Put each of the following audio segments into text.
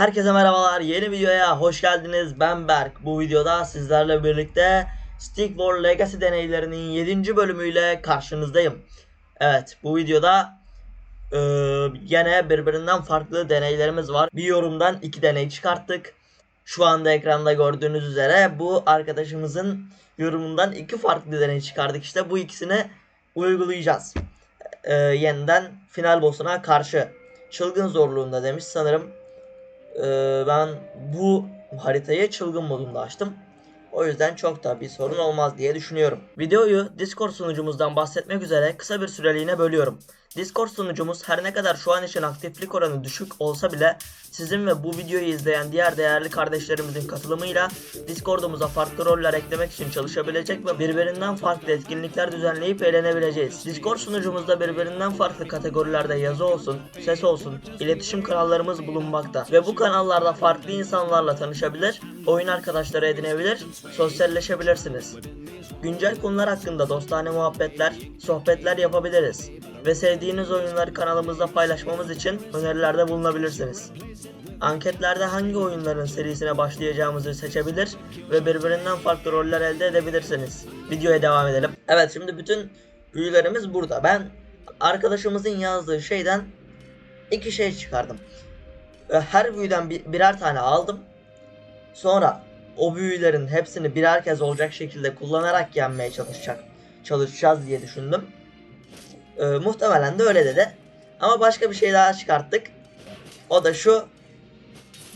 Herkese merhabalar. Yeni videoya hoş geldiniz. Ben Berk. Bu videoda sizlerle birlikte Stick War Legacy deneylerinin 7. bölümüyle karşınızdayım. Evet, bu videoda eee yine birbirinden farklı deneylerimiz var. Bir yorumdan iki deney çıkarttık. Şu anda ekranda gördüğünüz üzere bu arkadaşımızın yorumundan iki farklı deney çıkardık. İşte bu ikisini uygulayacağız. Eee, yeniden final boss'una karşı. Çılgın zorluğunda demiş sanırım. Ee, ben bu haritayı çılgın modunda açtım. O yüzden çok da bir sorun olmaz diye düşünüyorum. Videoyu Discord sunucumuzdan bahsetmek üzere kısa bir süreliğine bölüyorum. Discord sunucumuz her ne kadar şu an için aktiflik oranı düşük olsa bile sizin ve bu videoyu izleyen diğer değerli kardeşlerimizin katılımıyla Discord'umuza farklı roller eklemek için çalışabilecek ve birbirinden farklı etkinlikler düzenleyip eğlenebileceğiz. Discord sunucumuzda birbirinden farklı kategorilerde yazı olsun, ses olsun, iletişim kanallarımız bulunmakta ve bu kanallarda farklı insanlarla tanışabilir, oyun arkadaşları edinebilir, sosyalleşebilirsiniz. Güncel konular hakkında dostane muhabbetler, sohbetler yapabiliriz ve sevdiğiniz oyunları kanalımızda paylaşmamız için önerilerde bulunabilirsiniz. Anketlerde hangi oyunların serisine başlayacağımızı seçebilir ve birbirinden farklı roller elde edebilirsiniz. Videoya devam edelim. Evet şimdi bütün büyülerimiz burada. Ben arkadaşımızın yazdığı şeyden iki şey çıkardım. Her büyüden bir- birer tane aldım. Sonra o büyülerin hepsini birer kez olacak şekilde kullanarak yenmeye çalışacak çalışacağız diye düşündüm. Ee, muhtemelen de öyle dedi. Ama başka bir şey daha çıkarttık. O da şu.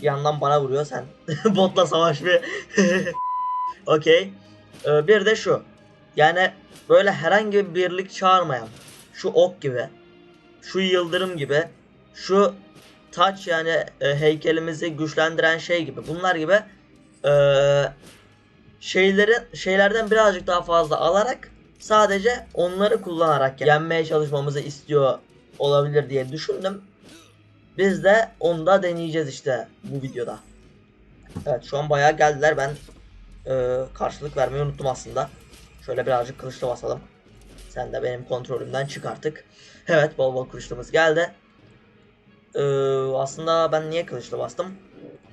Bir yandan bana vuruyor sen. Botla savaş bir. Okey. Ee, bir de şu. Yani böyle herhangi bir birlik çağırmayan. Şu ok gibi. Şu yıldırım gibi. Şu taç yani e, heykelimizi güçlendiren şey gibi. Bunlar gibi e, şeyleri şeylerden birazcık daha fazla alarak sadece onları kullanarak yenmeye çalışmamızı istiyor olabilir diye düşündüm. Biz de onu da deneyeceğiz işte bu videoda. Evet şu an bayağı geldiler. Ben e, karşılık vermeyi unuttum aslında. Şöyle birazcık kılıçla basalım. Sen de benim kontrolümden çık artık. Evet bol bol kılıçlımız geldi. Ee, aslında ben niye kılıçla bastım?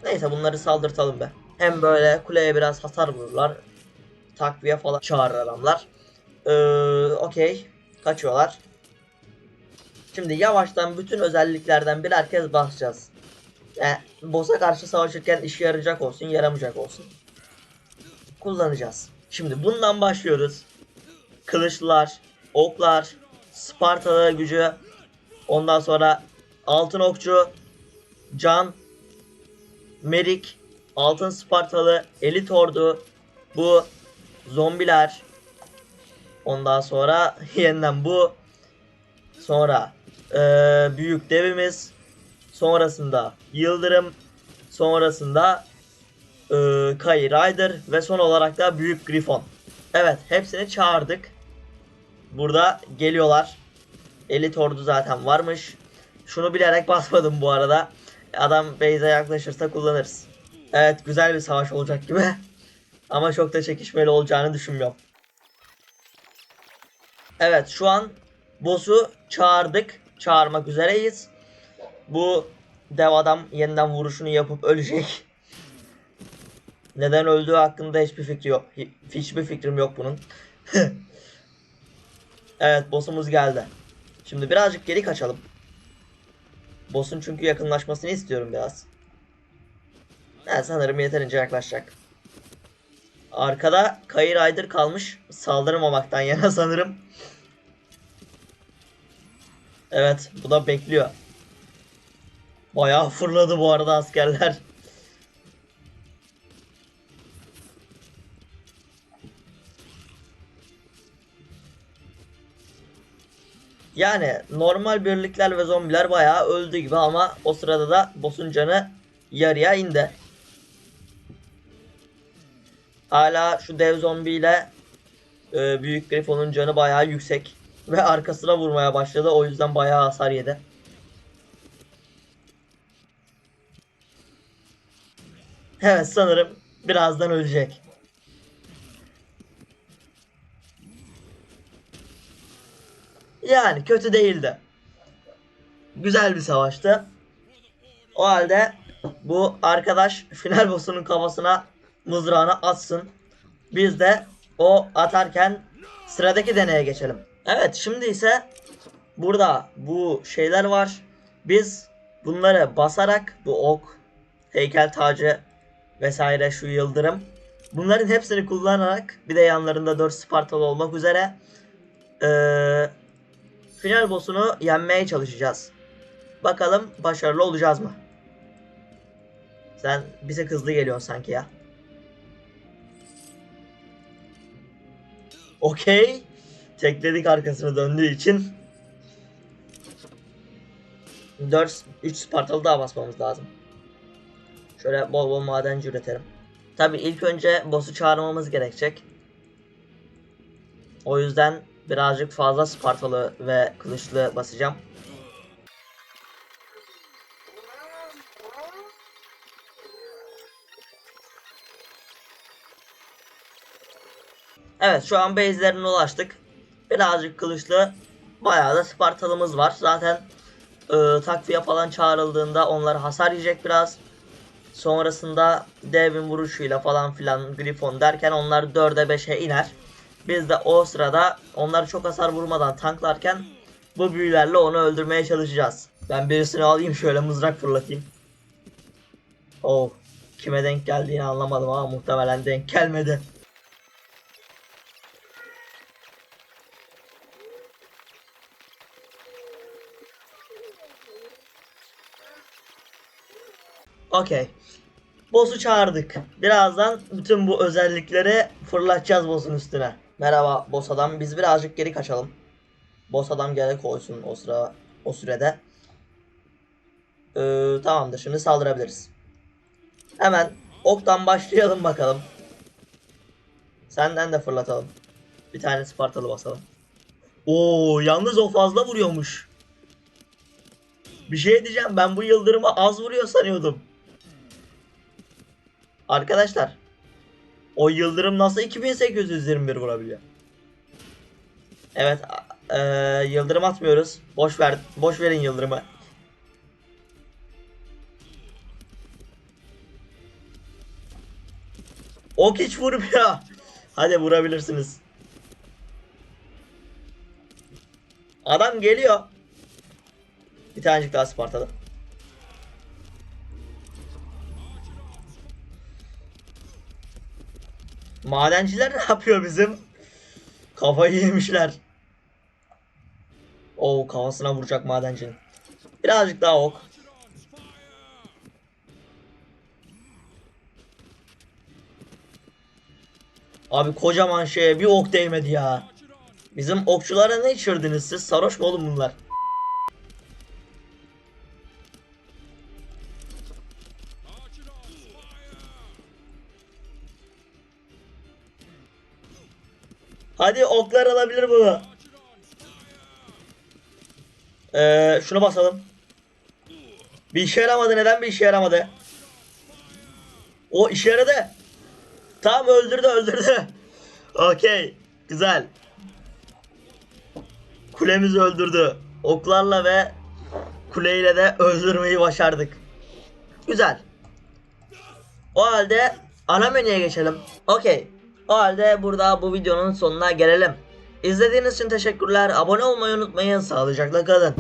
Neyse bunları saldırtalım be. Hem böyle kuleye biraz hasar vururlar. Takviye falan çağırır adamlar. Ee, Okey. Kaçıyorlar. Şimdi yavaştan bütün özelliklerden birer kez basacağız. Yani boss'a karşı savaşırken işe yarayacak olsun, yaramayacak olsun. Kullanacağız. Şimdi bundan başlıyoruz. Kılıçlar, oklar, Spartalı gücü, ondan sonra altın okçu, can, merik, altın Spartalı, elit ordu, bu zombiler, ondan sonra yeniden bu, sonra eee, büyük devimiz, sonrasında yıldırım, sonrasında eee Kai Rider ve son olarak da büyük grifon. Evet hepsini çağırdık. Burada geliyorlar. Elit ordu zaten varmış. Şunu bilerek basmadım bu arada. Adam base'e yaklaşırsa kullanırız. Evet güzel bir savaş olacak gibi. Ama çok da çekişmeli olacağını düşünmüyorum. Evet şu an boss'u çağırdık. Çağırmak üzereyiz. Bu dev adam yeniden vuruşunu yapıp ölecek. Neden öldüğü hakkında hiçbir fikri yok. Hi- Hiçbir fikrim yok bunun. evet boss'umuz geldi. Şimdi birazcık geri kaçalım. Boss'un çünkü yakınlaşmasını istiyorum biraz. Evet sanırım yeterince yaklaşacak. Arkada Kayı Rider kalmış. Saldırmamaktan yana sanırım. Evet bu da bekliyor. Bayağı fırladı bu arada askerler. Yani normal birlikler ve zombiler bayağı öldü gibi ama o sırada da boss'un canı yarıya indi. Hala şu dev zombiyle e, büyük grifonun canı bayağı yüksek ve arkasına vurmaya başladı o yüzden bayağı hasar yedi. Evet sanırım birazdan ölecek. Yani kötü değildi. Güzel bir savaştı. O halde bu arkadaş final boss'unun kafasına mızrağını atsın. Biz de o atarken sıradaki deneye geçelim. Evet şimdi ise burada bu şeyler var. Biz bunları basarak bu ok, heykel tacı vesaire şu yıldırım bunların hepsini kullanarak bir de yanlarında 4 Spartalı olmak üzere eee, final boss'unu yenmeye çalışacağız. Bakalım başarılı olacağız mı? Sen bize hızlı geliyorsun sanki ya. Okey. Tekledik arkasını döndüğü için. 4 3 Spartalı daha basmamız lazım. Şöyle bol bol madenci üretelim. Tabi ilk önce boss'u çağırmamız gerekecek. O yüzden birazcık fazla Spartalı ve kılıçlı basacağım. Evet şu an base'lerine ulaştık. Birazcık kılıçlı bayağı da Spartalımız var. Zaten e, takviye falan çağrıldığında onlar hasar yiyecek biraz. Sonrasında devin vuruşuyla falan filan Grifon derken onlar 4'e 5'e iner. Biz de o sırada onları çok hasar vurmadan tanklarken bu büyülerle onu öldürmeye çalışacağız. Ben birisini alayım şöyle mızrak fırlatayım. Oh kime denk geldiğini anlamadım ama muhtemelen denk gelmedi. Okey. Boss'u çağırdık. Birazdan bütün bu özellikleri fırlatacağız boss'un üstüne. Merhaba boss adam. Biz birazcık geri kaçalım. Boss adam geri koysun o sıra o sürede. Ee, tamamdır. Şimdi saldırabiliriz. Hemen oktan başlayalım bakalım. Senden de fırlatalım. Bir tane Spartalı basalım. Oo, yalnız o fazla vuruyormuş. Bir şey diyeceğim. Ben bu yıldırımı az vuruyor sanıyordum. Arkadaşlar. O yıldırım nasıl 2821 vurabiliyor? Evet. eee, yıldırım atmıyoruz. Boş ver. Boş verin yıldırımı. Ok hiç vurmuyor. Hadi vurabilirsiniz. Adam geliyor. Bir tanecik daha Spartalı. Madenciler ne yapıyor bizim? Kafayı yemişler. Oo kafasına vuracak madencinin. Birazcık daha ok. Abi kocaman şeye bir ok değmedi ya. Bizim okçulara ne içirdiniz siz? Sarhoş mu oğlum bunlar? Hadi oklar alabilir bunu. Ee, şunu basalım. Bir işe yaramadı. Neden bir işe yaramadı? O işe yaradı. Tamam öldürdü öldürdü. Okey. Güzel. Kulemizi öldürdü. Oklarla ve kuleyle de öldürmeyi başardık. Güzel. O halde ana menüye geçelim. Okey. O halde burada bu videonun sonuna gelelim. İzlediğiniz için teşekkürler. Abone olmayı unutmayın. Sağlıcakla kalın.